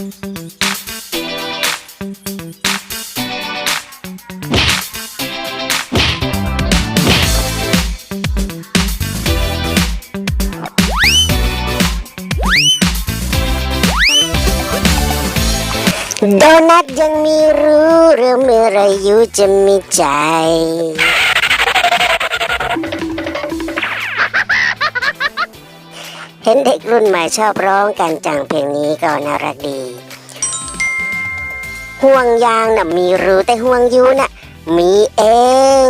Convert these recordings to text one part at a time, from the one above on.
โดนัทยังมีรู้เรื่องเมื่อไรอยู่จะมีใจ รุ่นใหม่ชอบร้องกันจังเพลงนี้ก็น่ารักดี ห่วงยางน่ะมีรู้แต่ห่วงยูน่ะมีเอง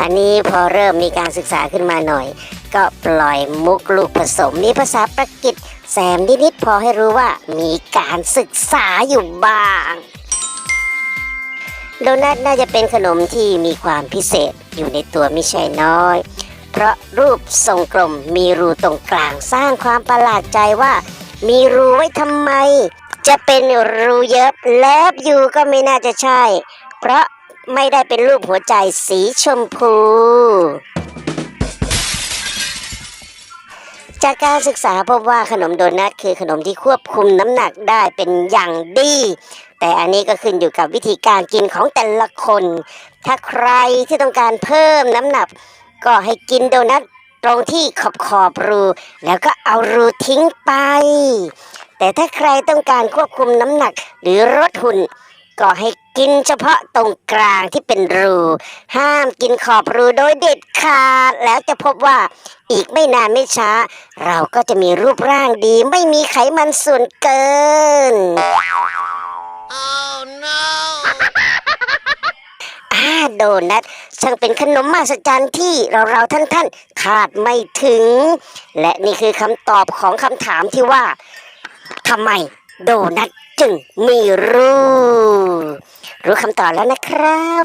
อันนี้พอเริ่มมีการศึกษาขึ้นมาหน่อย ก็ปล่อยมุกลูกผสมมีภาษาประกิตแซมนิดๆพอให้รู้ว่ามีการศึกษาอยู่บ้าง โดนัทน่าจะเป็นขนมที่มีความพิเศษอยู่ในตัวไม่ใช่น้อย เพราะรูปทรงกลมมีรูตรงกลางสร้างความประหลาดใจว่า มีรูไว้ทำไม จะเป็นรูเยิบเลิฟอยู่ก็ไม่น่าจะใช่ เพราะไม่ได้เป็นรูปหัวใจสีชมพู จากการศึกษาพบว่าขนมโดนัทคือขนมที่ควบคุมน้ำหนักได้เป็นอย่างดี แต่อันนี้ก็ขึ้นอยู่กับวิธีการกินของแต่ละคน ถ้าใครที่ต้องการเพิ่มน้ำหนัก ก็ให้กินโดนัทตรงที่ขอบขอบรู แล้วก็เอารูทิ้งไป แต่ถ้าใครต้องการควบคุมน้ำหนักหรือลดหุ่นก็ให้กินเฉพาะตรงกลางที่เป็นรู ห้ามกินขอบรูโดยเด็ดขาด แล้วจะพบว่าอีกไม่นานไม่ช้า เราก็จะมีรูปร่างดีไม่มีไขมันส่วนเกิน อาโดนัทช่างเป็นขนมมหัศจรรย์ที่เราเราท่านท่านๆคาดไม่ถึง และนี่คือคำตอบของคำถามที่ว่าทำไมโดนัทจึงมีรูรู้คำตอบแล้วนะครับ